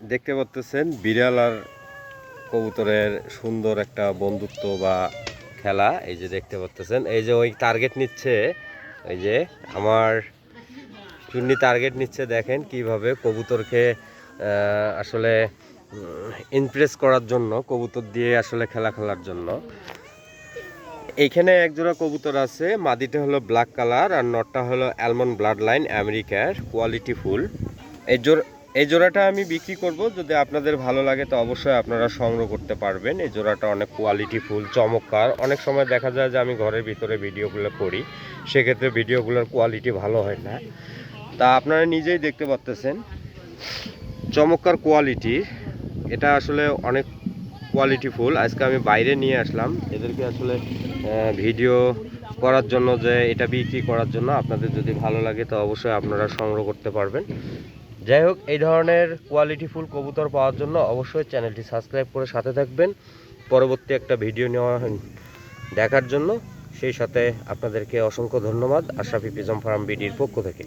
দেখতে পাচ্ছেন বিড়াল আর কবুতরের সুন্দর একটা বন্ধুত্ব বা খেলা, এই যে দেখতে পাচ্ছেন এই যে ওই টার্গেট নিচ্ছে, এই যে আমার চুন্নি টার্গেট নিচ্ছে, দেখেন কীভাবে কবুতরকে আসলে ইমপ্রেস করার জন্য, কবুতর দিয়ে আসলে খেলা খেলার জন্য। এইখানে এক জোড়া কবুতর আছে, মাদিটা হলো ব্ল্যাক কালার আর নটটা হলো অ্যালমন্ড ব্লাড লাইন আমেরিকার কোয়ালিটি ফুল এই জোড়া এই জোড়াটা আমি বিক্রি করব, যদি আপনাদের ভালো লাগে তো অবশ্যই আপনারা সংগ্রহ করতে পারবেন। এই জোড়াটা অনেক কোয়ালিটি ফুল, চমৎকার। অনেক সময় দেখা যায় যে আমি ঘরের ভিতরে ভিডিওগুলো করি, সেক্ষেত্রে ভিডিওগুলোর কোয়ালিটি ভালো হয় না। তা আপনারা নিজেই দেখতে পাচ্তেছেন চমৎকার কোয়ালিটির এটা আসলে অনেক কোয়ালিটি ফুল। আজকে আমি বাইরে নিয়ে আসলাম, এদেরকে আসলে ভিডিও করার জন্য যে, এটা বিক্রি করার জন্য। আপনাদের যদি ভালো লাগে তো অবশ্যই আপনারা সংগ্রহ করতে পারবেন। যাই হোক, এই ধরনের কোয়ালিটিফুল কবুতর পাওয়ার জন্য অবশ্যই চ্যানেলটি সাবস্ক্রাইব করে সাথে থাকবেন। পরবর্তী একটা ভিডিও নেওয়া দেখার জন্য। সেই সাথে আপনাদেরকে অসংখ্য ধন্যবাদ, আশরাফি পিজম ফার্ম বিডির পক্ষ থেকে।